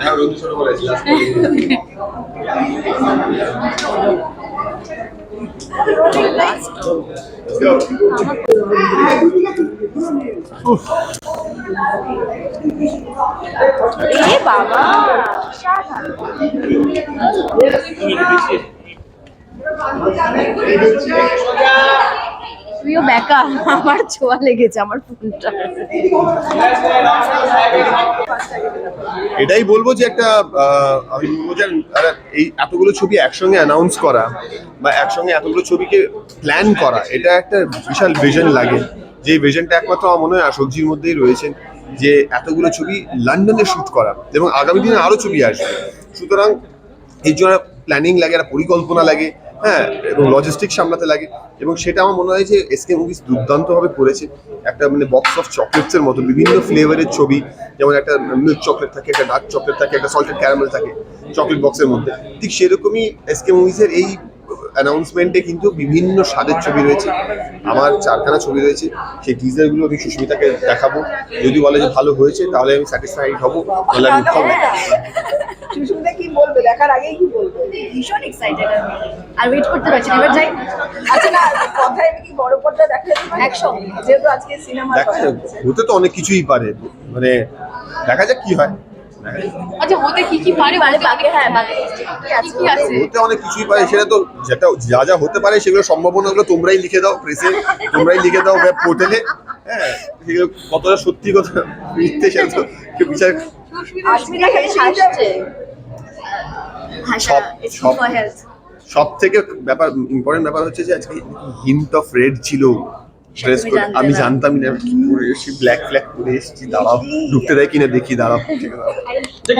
হ্যাঁ রোদ ছোট বলেছি এ বাবা তুইও বেকা আমার ছোঁয়া লেগেছে, আমার ফোনটা এটাই বলব যে একটা আমি বলব যে এই এতগুলো ছবি একসঙ্গে অ্যানাউন্স করা বা একসঙ্গে এতগুলো ছবিকে প্ল্যান করা, এটা একটা বিশাল ভিশন লাগে। যে ভিশনটা একমাত্র আমার মনে হয় সবজির মধ্যেই রয়েছে যে এতগুলো ছবি লন্ডনে শুট করা এবং আগামী দিনে আরও ছবি আসবে। সুতরাং এই জন্য প্ল্যানিং লাগে, একটা পরিকল্পনা লাগে। হ্যাঁ এবং লজিস্টিক সামলাতে লাগে। এবং সেটা আমার মনে হয় যে এসকে মুভিস দুর্দান্তভাবে করেছে। একটা মানে বক্স অফ চকলেটসের মতো, বিভিন্ন ফ্লেভারের ছবি, যেমন একটা মিল্ক চকলেট থাকে, একটা ডার্ক চকলেট থাকে, একটা সল্টেড ক্যারামেল থাকে চকলেট বক্সের মধ্যে। ঠিক সেরকমই এসকে মুভিসের এই অ্যানাউন্সমেন্টে কিন্তু বিভিন্ন স্বাদের ছবি রয়েছে। আমার চারখানা ছবি রয়েছে। সেই টিজারগুলো আমি সুস্মিতাকে দেখাবো। যদি বলে যে ভালো হয়েছে, তাহলে আমি স্যাটিসফাইড হব। তাহলে আমি খাব দেখার আগেই কি বলবে? ভীষণ এক্সাইটেড আমি। আর ওয়েট করতে পারছি না এবার যাই। আচ্ছা না কথায় কি বড় পর্দা দেখা। যেহেতু আজকে সিনেমা দেখা হতে তো অনেক কিছুই পারে। মানে দেখা যাক কি হয়। আচ্ছা হতে কি কি পারে? মানে বাকি হ্যাঁ বাকি কি কি আছে? হতে অনেক কিছুই পারে। সেটা তো যেটা যা যা হতে পারে সেগুলো সম্ভাবনাগুলো তোমরাই লিখে দাও প্রেসে তোমরাই লিখে দাও ওয়েব পোর্টালে হ্যাঁ সেগুলো কতটা সত্যি কথা মিথ্যে সেটা তো বিচার সব- সব- সব থেকে ব্যাপার ইম্পর্টেন্ট ব্যাপার হচ্ছে যে আজকে হিন্ট অফ রেড ছিল। ড্রেস আমি জানতাম জানতামই না কি পরে এসেছি ব্ল্যাক ফ্ল্যাক পরে এসেছি দাঁড়াও ঢুকতে দেয় কিনা দেখি দাঁড়াও।